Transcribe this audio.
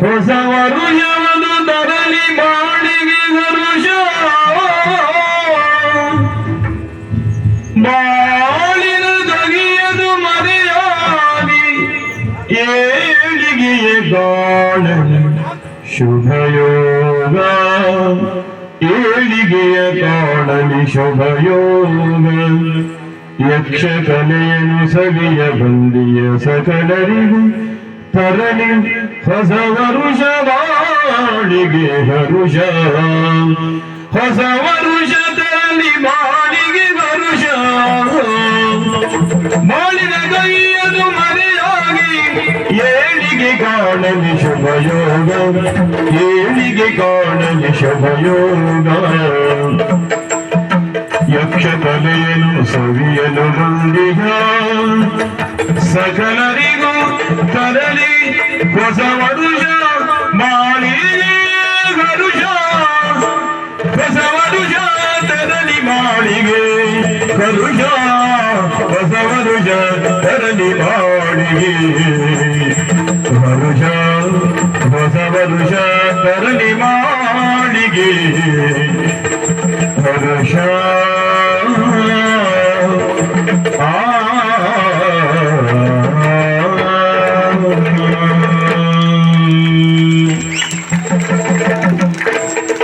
ಹೊಸವರು ಯವನು ತರಲಿ ಬಾಳಿಗೆ ಹರುಷ ಬಾಳಿನ ದಗಿಯದು ಮರೆಯಾಗಿ ಏಳಿಗೆಯ ಗಾಳನ ಶುಭಯೋಗ. ಏಳಿಗೆಯ ಕಾಣಲಿ ಶುಭಯೋಗ. ಯಕ್ಷ ಕಲೆಯನು ಸವಿಯ ಬಂದಿಯ ಸಕಲರಿಗೂ ತರಲಿ ಹೊಸ ವರುಷ ಬಾಳಿಗೆ ಹರುಷ ಹೊಸ ವರುಷ ತರಲಿ ಬಾಳಿಗೆ ವರುಷ ಬಾಳಿನ ಕೈಯದು ಮರೆಯಾಗಿ ಏಳಿಗೆ ಕಾಣಲಿ ಶುಭಯೋಗ ಏಳಿಗೆ ಕಾಣಲಿ ಶುಭಯೋಗ ಯಕ್ಷ ತಲೆಯನ್ನು ಸವಿಯಲು ಬಂದಿಗ ಸಕಲರಿಗೂ ತರಲಿ ಹೊಸ ವರುಷ ಮಾಡಿ ವರುಷ ಹೊಸ ವರುಷ ತರಲಿ ಮಾಡಿಗೆ ವರುಷ ಹೊಸ ವರುಷ ತರಲಿ ಮಾಡಿಗೆ ವರುಷ ಹೊಸ ವರುಷ ತರಲಿ ಮಾಡಿಗೆ ಹರ್ಷ